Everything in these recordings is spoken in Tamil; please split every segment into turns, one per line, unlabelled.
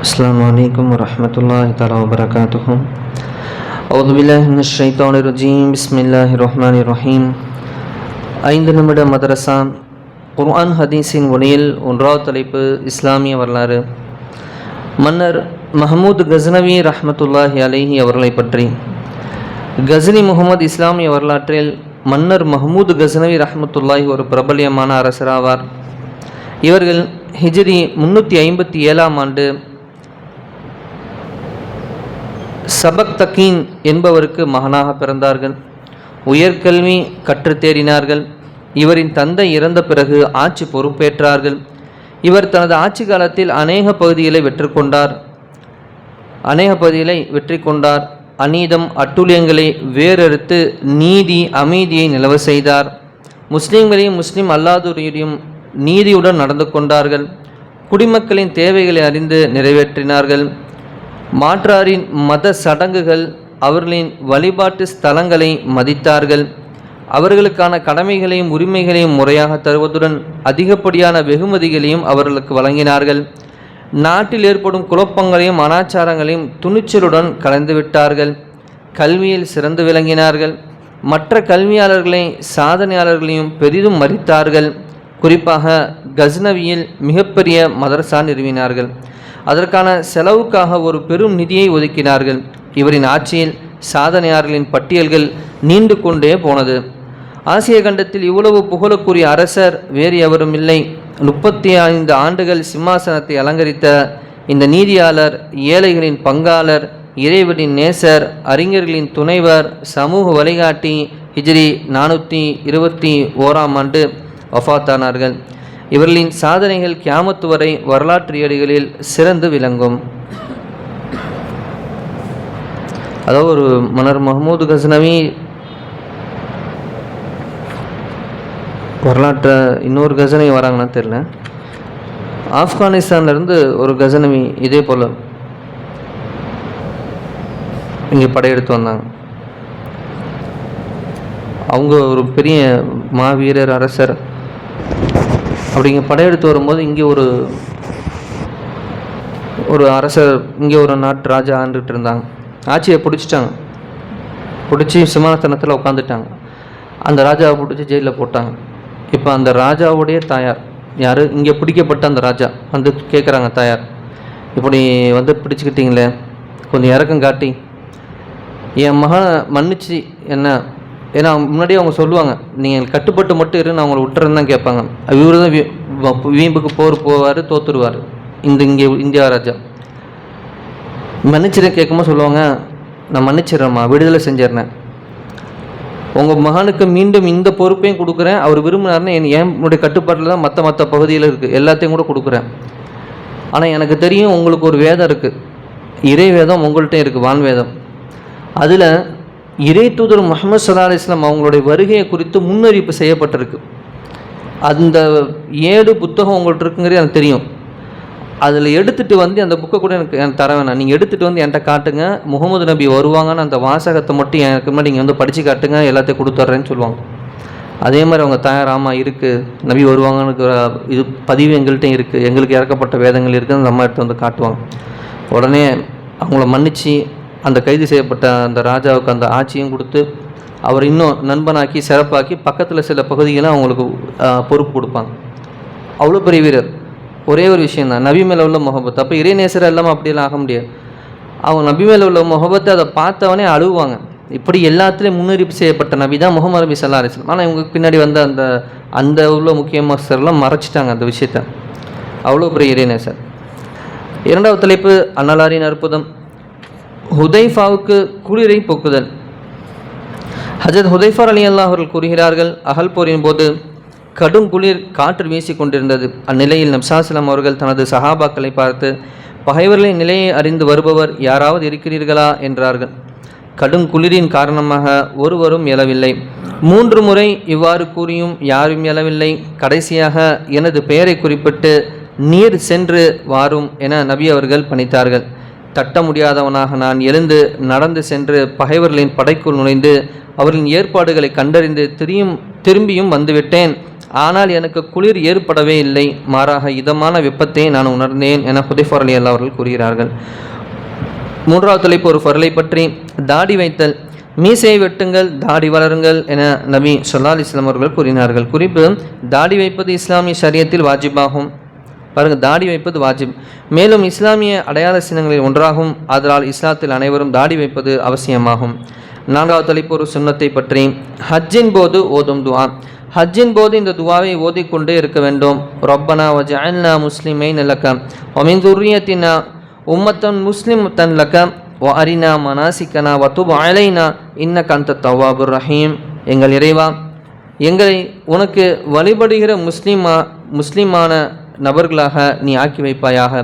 السلام عليكم ورحمة الله تعالى وبركاته أعوذ بالله من الشيطان الرجيم بسم الله الرحمن الرحيم ஐந்து நிமிட மதரசா குர்ஆன் ஹதீஸின் ஒளியில் ஒன்றாவது தலைப்பு இஸ்லாமிய வரலாறு மன்னர் மஹமூத் கஸ்னவி ரஹ்மத்துல்லாஹி அலைஹி அவர்களை பற்றி கஸ்னி முகமது இஸ்லாமிய வரலாற்றில் மன்னர் மஹமூத் கஸ்னவி ரஹ்மத்துல்லாஹி ஒரு பிரபல்யமான அரசராவார் இவர்கள் ஹிஜ்ரி முன்னூற்றி ஐம்பத்தி ஏழாம் ஆண்டு சபக் தக்கீன் என்பவருக்கு மகனாக பிறந்தார்கள். உயர்கல்வி கற்றுத் தேறினார்கள் இவரின் தந்தை இறந்த பிறகு ஆட்சி பொறுப்பேற்றார்கள். இவர் தனது ஆட்சி காலத்தில் அநேக பகுதிகளை வெற்றி கொண்டார். அநேக பகுதிகளை வெற்றி கொண்டார். அநீதம் அட்டுழியங்களை வேறறுத்து நீதி அமைதியை நிலவ செய்தார். முஸ்லீம்களையும் முஸ்லீம் அல்லாதோரையும் நீதியுடன் நடந்து கொண்டார்கள். குடிமக்களின் தேவைகளை அறிந்து நிறைவேற்றினார்கள். மாற்றாரின் மத சடங்குகள் அவர்களின் வழிபாட்டு ஸ்தலங்களை மதித்தார்கள். அவர்களுக்கான கடமைகளையும் உரிமைகளையும் முறையாக தருவதுடன் அதிகப்படியான வெகுமதிகளையும் அவர்களுக்கு வழங்கினார்கள். நாட்டில் ஏற்படும் குழப்பங்களையும் அனாச்சாரங்களையும் துணிச்சலுடன் கலந்துவிட்டார்கள் கல்வியில் சிறந்து விளங்கினார்கள். மற்ற கல்வியாளர்களை சாதனையாளர்களையும் பெரிதும் மதித்தார்கள். குறிப்பாக கஸ்னவியில் மிகப்பெரிய மதரசா நிறுவினார்கள். அதற்கான செலவுக்காக ஒரு பெரும் நிதியை ஒதுக்கினார்கள். இவரின் ஆட்சியில் சாதனையாளர்களின் பட்டியல்கள் நீண்டு கொண்டே போனது. ஆசிய கண்டத்தில் இவ்வளவு புகழுக்குரிய அரசர் வேறு எவரும் இல்லை. முப்பத்தி ஐந்து ஆண்டுகள் சிம்மாசனத்தை அலங்கரித்த இந்த நீதியாளர் ஏழைகளின் பங்காளர் இறைவனின் நேசர் அறிஞர்களின் துணைவர் சமூக வழிகாட்டி ஹிஜ்ரி நானூற்றி இருபத்தி ஓராம் ஆண்டு வஃபாத்தானார்கள் இவர்களின் சாதனைகள் கியாமத்து வரை வரலாற்று ஏடுகளில் சிறந்து விளங்கும். அதாவது ஒரு மன்னர் மஹமூது கஸ்னவி வரலாற்றை இன்னொரு கசனவி வராங்கன்னா தெரில ஆப்கானிஸ்தான்லேருந்து ஒரு கசனவி இதே போல் இங்கே படையெடுத்து வந்தாங்க. அவங்க ஒரு பெரிய மாவீரர் அரசர் அப்படிங்க படையெடுத்து வரும்போது இங்கே ஒரு ஒரு அரசர் இங்கே ஒரு நாட்டு ராஜா ஆண்டுகிட்டு இருந்தாங்க. ஆட்சியை பிடிச்சிட்டாங்க. பிடிச்சி சிம்மாசனத்தில் உட்காந்துட்டாங்க அந்த ராஜாவை பிடிச்சி ஜெயிலில் போட்டாங்க. இப்போ அந்த ராஜாவுடைய தாயார் யார்? இங்கே பிடிக்கப்பட்ட அந்த ராஜா. வந்து கேட்குறாங்க தாயார் இப்படி வந்து பிடிச்சிக்கிட்டீங்களே கொஞ்சம் இறக்கம் காட்டி. என் மகனை மன்னிச்சு என்ன ஏன்னா முன்னாடியே அவங்க சொல்லுவாங்க நீங்கள் கட்டுப்பட்டு மட்டும் இரு நான் உங்களை விட்டுறேன்னு தான் கேட்பாங்க. இவரு தான் வீம்புக்கு போர் போவார் தோத்துருவார். இந்த இங்கே இந்தியா ராஜா. மன்னிச்சிட கேட்கும்போது சொல்லுவாங்க நான் மன்னிச்சிடுறேம்மா விடுதலை செஞ்சிடறேன். உங்கள் மகனுக்கு மீண்டும் இந்த பொறுப்பையும் கொடுக்குறேன். அவர் விரும்பினாருன்னு என் என்னுடைய கட்டுப்பாட்டில் தான் மற்ற மற்ற பகுதியில் இருக்குது எல்லாத்தையும் கூட கொடுக்குறேன். ஆனால் எனக்கு தெரியும் உங்களுக்கு ஒரு வேதம் இருக்குது இறை வேதம் உங்கள்கிட்ட இருக்குது வான் வேதம். அதில் இறை தூதர் முகமது சல்லா அலிஸ்லாம் அவங்களுடைய வருகையை குறித்து முன்னறிவிப்பு செய்யப்பட்டிருக்கு. அந்த ஏழு புத்தகம் உங்கள்கிட்ட இருக்குங்கிறது எனக்கு தெரியும். அதில் எடுத்துகிட்டு வந்து அந்த புக்கை கூட எனக்கு எனக்கு தர வேணாம். நீங்கள் எடுத்துகிட்டு வந்து என்கிட்ட காட்டுங்க. முகமது நபி வருவாங்கன்னு அந்த வாசகத்தை மட்டும் எனக்கு முன்னாடி நீங்கள் வந்து படித்து காட்டுங்க. எல்லாத்தையும் கொடுத்துட்றேன்னு சொல்லுவாங்க. அதே மாதிரி அவங்க தயார் ஆமாம் இருக்குது நபி வருவாங்கன்னு இருக்கிற இது பதிவு எங்கள்கிட்ட இருக்குது எங்களுக்கு இறக்கப்பட்ட வேதங்கள் இருக்குது அந்த அம்மா எடுத்து வந்து காட்டுவாங்க. உடனே அவங்கள மன்னிச்சு அந்த கைது செய்யப்பட்ட அந்த ராஜாவுக்கு அந்த ஆட்சியும் கொடுத்து அவர் இன்னும் நண்பனாக்கி சிறப்பாக்கி பக்கத்தில் சில பகுதிகளை அவங்களுக்கு பொறுப்பு கொடுப்பாங்க. அவ்வளோ பெரிய வீரர். ஒரே ஒரு விஷயம் தான் நபி மேலே உள்ள முகபத் அப்போ இறைநேசர் இல்லாமல் அப்படியெல்லாம் ஆக முடியாது. அவங்க நபி மேலே உள்ள முகபத்தை அதை பார்த்தவனே அழுவாங்க இப்படி எல்லாத்துலேயும் முன்னறிவிப்பு செய்யப்பட்ட நபி தான் முகமது நபி சல்லா அலிஸ்லாம் ஆனால் இவங்க பின்னாடி வந்த அந்த அந்த உள்ள முக்கியமாஸ்தர்லாம் மறைச்சிட்டாங்க அந்த விஷயத்த. அவ்வளோ பெரிய இறைநேசர். இரண்டாவது தலைப்பு அன்னலாரின் அற்புதம். ஹுதைஃபாவுக்கு குளிரை போக்குதல். ஹஜரத் ஹுதைஃபார் அலி அல்லாஹ் அவர்கள் கூறுகிறார்கள் அகல் போரின் போது கடும் குளிர் காற்று வீசிக் கொண்டிருந்தது. அந்நிலையில் நப்சாசலம் அவர்கள் தனது சஹாபாக்களை பார்த்து பகைவர்களின் நிலையை அறிந்து வருபவர் யாராவது இருக்கிறீர்களா? என்றார்கள். கடும் குளிரின் காரணமாக ஒருவரும் எழவில்லை. மூன்று முறை இவ்வாறு கூறியும் யாரும் எழவில்லை. கடைசியாக எனது பெயரை குறிப்பிட்டு நீர் சென்று வாரும் என நபி அவர்கள் பணித்தார்கள். தட்ட முடியாதவனாக நான் எழுந்து நடந்து சென்று பகைவர்களின் படைக்குள் நுழைந்து அவர்களின் ஏற்பாடுகளை கண்டறிந்து திரியும் திரும்பியும் வந்துவிட்டேன். ஆனால் எனக்கு குளிர் ஏற்படவே இல்லை. மாறாக இதமான வெப்பத்தை நான் உணர்ந்தேன் என ஹுதைஃபர் அலி அல்லா அவர்கள் கூறுகிறார்கள். மூன்றாவது தலைப்பு ஒரு பொருளை பற்றி தாடி வைத்தல். மீசையை வெட்டுங்கள் தாடி வளருங்கள் என நபி சொல்லா இஸ்லாம் அவர்கள் கூறினார்கள். குறிப்பு தாடி வைப்பது இஸ்லாமிய சரியத்தில் வாஜிபாகும். பாருங்கள் தாடி வைப்பது வாஜிப். மேலும் இஸ்லாமிய அடையாள சின்னங்களில் ஒன்றாகும். அதனால் இஸ்லாத்தில் அனைவரும் தாடி வைப்பது அவசியமாகும். நான்காவது தலைப்பு ஒரு சுண்ணத்தை பற்றி. ஹஜ்ஜின் போது ஓதும் துவா. ஹஜ்ஜின் போது இந்த துவாவை ஓதிக்கொண்டே இருக்க வேண்டும். ரொப்பனா வஜஅல்னா முஸ்லிமை நிலக்க ஒமின் துர்ரியத்தினா உம்மத்தன் முஸ்லிம் தன் லக்க. வ அரினா மனாசிக்கனா வத்துப் அலைனா இன்ன கந்த தவாபுர் ரஹீம். எங்கள் இறைவா எங்களை உனக்கு வழிபடுகிற முஸ்லிமா முஸ்லிமான நபர்களாக நீ ஆக்கி வைப்பாயாக.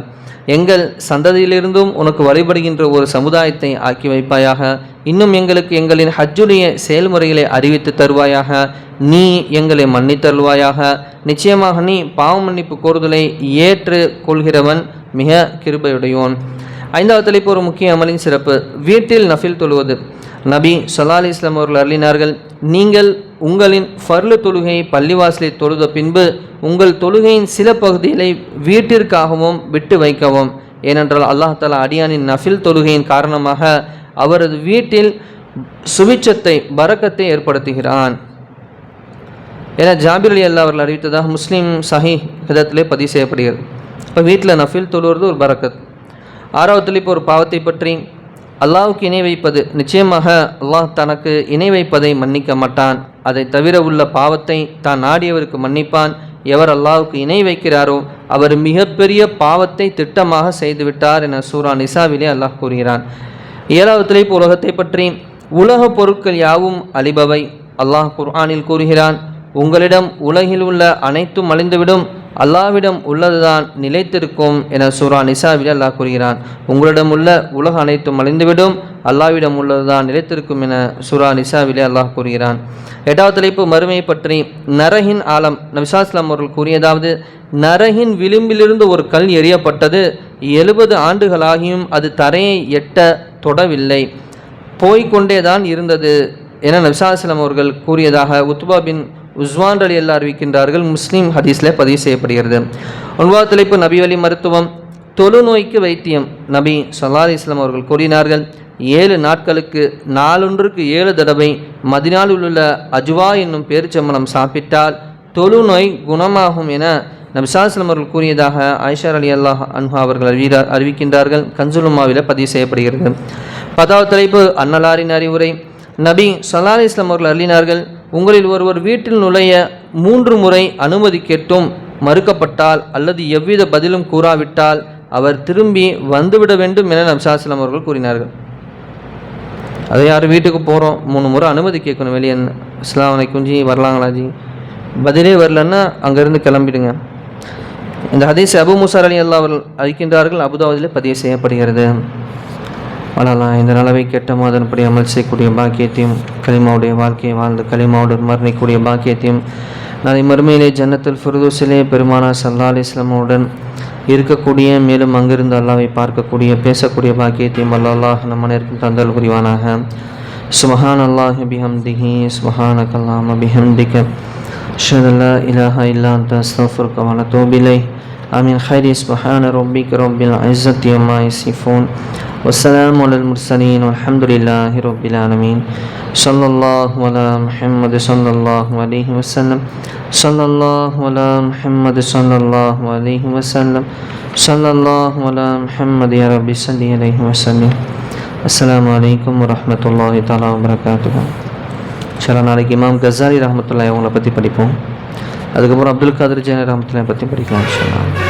எங்கள் சந்ததியிலிருந்தும் உனக்கு வழிபடுகின்ற ஒரு சமுதாயத்தை ஆக்கி வைப்பாயாக. இன்னும் எங்களுக்கு எங்களின் ஹஜ்ஜுடைய செயல்முறைகளை அறிவித்து தருவாயாக. நீ எங்களை மன்னித்தருள்வாயாக நிச்சயமாக நீ பாவ மன்னிப்பு கோருதலை ஏற்று கொள்கிறவன் மிக கிருபையுடையோன். ஐந்தாவது தலைப்பு ஒரு முக்கிய அமலின் சிறப்பு. வீட்டில் நஃபில் தொழுவது. நபி சொல்லா அலி இஸ்லாம் அவர்கள் அருளினார்கள் நீங்கள் உங்களின் ஃபர்லு தொழுகையை பள்ளிவாசலை தொழுத பின்பு உங்கள் தொழுகையின் சில பகுதிகளை வீட்டிற்காகவும் விட்டு வைக்கவும். ஏனென்றால் அல்லாஹாலா அடியானின் நஃபில் தொழுகையின் காரணமாக அவரது வீட்டில் சுவிச்சத்தை பறக்கத்தை ஏற்படுத்துகிறான். என ஜாபிர் அலி அல்லா அவர்கள் அறிவித்ததாக முஸ்லீம் சஹி விதத்திலே பதிவு செய்யப்படுகிறது. இப்போ வீட்டில் நஃபில் தொழுவது ஒரு பறக்கத். ஆறாவது இப்போ ஒரு பாவத்தை பற்றி அல்லாவுக்கு இணை வைப்பது. நிச்சயமாக அல்லாஹ் தனக்கு இணை வைப்பதை மன்னிக்க மாட்டான். அதை தவிர உள்ள பாவத்தை தான் நாடியவருக்கு மன்னிப்பான். எவர் அல்லாவுக்கு இணை வைக்கிறாரோ அவர் மிகப்பெரிய பாவத்தை திட்டமாக செய்துவிட்டார் என சூரா நிசாவிலே அல்லாஹ் கூறுகிறான். ஏழாவது இப்போ உலகத்தை பற்றி. உலக பொருட்கள் யாவும் அழிபவை. அல்லாஹ் குர்ஆனில் கூறுகிறான் உங்களிடம் உலகில் உள்ள அனைத்தும் அழிந்துவிடும். அல்லாவிடம் உள்ளதுதான் நிலைத்திருக்கும் என சூரா நிசாவில் அல்லாஹ் கூறுகிறான். உங்களிடம் உள்ள உலக அனைத்தும் அழிந்துவிடும். அல்லாவிடம் உள்ளதுதான் நிலைத்திருக்கும் என சூரா நிசாவிலே அல்லாஹ் கூறுகிறான். எட்டாவது தலைப்பு மறுமை பற்றி. நரகின் ஆலம் நபிசாஸ்லாம் அவர்கள் கூறியதாவது நரகின் விளிம்பிலிருந்து ஒரு கல் எறியப்பட்டது. எழுபது ஆண்டுகளாகியும் அது தரையை எட்ட தொடவில்லை. போய்கொண்டேதான் இருந்தது என நபிசாஸ்லாம் அவர்கள் கூறியதாக உத்பா பின் உஸ்வான் அலி அல்லா அறிவிக்கின்றார்கள். முஸ்லீம் ஹதீஸில் பதிவு செய்யப்படுகிறது. ஒன்பதாவது தலைப்பு நபி வழி மருத்துவம் தொழுநோய்க்கு வைத்தியம் நபி சல்லா இஸ்லாம் அவர்கள் கூறினார்கள். ஏழு நாட்களுக்கு நாளொன்றுக்கு ஏழு தடவை மதினாலில் உள்ள அஜ்வா என்னும் பேரிச்சம்பளம் சாப்பிட்டால் தொழுநோய் குணமாகும் என நபிசாஸ்லம் அவர்கள் கூறியதாக ஐஷார் அலி அல்லாஹ் அன்ஹா அவர்கள் அறிவிரா அறிவிக்கின்றார்கள். கன்சுலுமாவில் பதிவு செய்யப்படுகிறது. பத்தாவது தலைப்பு அன்னலாரின் அறிவுரை. நபி சல்லா இஸ்லாம் அவர்கள் அருளினார்கள் உங்களில் ஒருவர் வீட்டில் நுழைய மூன்று முறை அனுமதி கேட்டும் மறுக்கப்பட்டால் அல்லது எவ்வித பதிலும் கூறாவிட்டால் அவர் திரும்பி வந்துவிட வேண்டும் என நம்சாஸ்லாம் அவர்கள் கூறினார்கள். அதை யார் வீட்டுக்கு போகிறோம் மூணு முறை அனுமதி கேட்கணும். வெளியே இஸ்லாம் வலைக்கும் ஜி வரலாங்களா ஜி? பதிலே வரலன்னா அங்கேருந்து கிளம்பிடுங்க. இந்த ஹதீஸ் அபு முசார் அலி அல்லா அவர்கள் அழிக்கின்றார்கள் அபுதாவதிலே பதிவு செய்யப்படுகிறது. வாழலாம். இந்த நிலவை கெட்ட மாதன்படி அமல் செய்யக்கூடிய பாக்கியத்தையும் கலிமாவுடைய வாழ்க்கையை வாழ்ந்து கலிமாவுடன் மரணிக்கக்கூடிய பாக்கியத்தையும் நாளை மறுமையிலே ஜன்னத்தில் ஃபுர்தூசிலே பெருமானா சல்லா அலி இஸ்லாமுடன் இருக்கக்கூடிய மேலும் அங்கிருந்து அல்லாவை பார்க்கக்கூடிய பேசக்கூடிய பாக்கியத்தையும் அல்லாஹ் நம்ம அனைவருக்கும் தந்தல் புரிவானாக. சுபஹான் அல்லாஹ் பிஹம்திஹி சுபஹான கல்லாம் பிஹம்திக ஷதல்லா இலாஹா இல்லான் தஸ்தஃபுர் கவன தோபிலை அமீன் ஹரி சுபஹான ரொம்பிக் ரொம்பில் ஐசத் யம்மா இசிஃபோன் والسلام على المرسلين والحمد لله رب العالمين صلى الله على محمد صلى الله عليه وسلم صلى الله على محمد صلى الله عليه وسلم صلى الله على محمد يا ربي صل عليه وسلم السلام عليكم ورحمة الله تعالى وبركاته சில நாளைக்கு இமாம் கசாலி ரஹமத்துல்லாய் அவங்கள பற்றி படிப்போம் அதுக்கப்புறம் அப்துல் காதர் ஜெயன் ரஹமத்துல்லாய் பற்றி படிக்கலாம் இன்ஷா அல்லாஹ்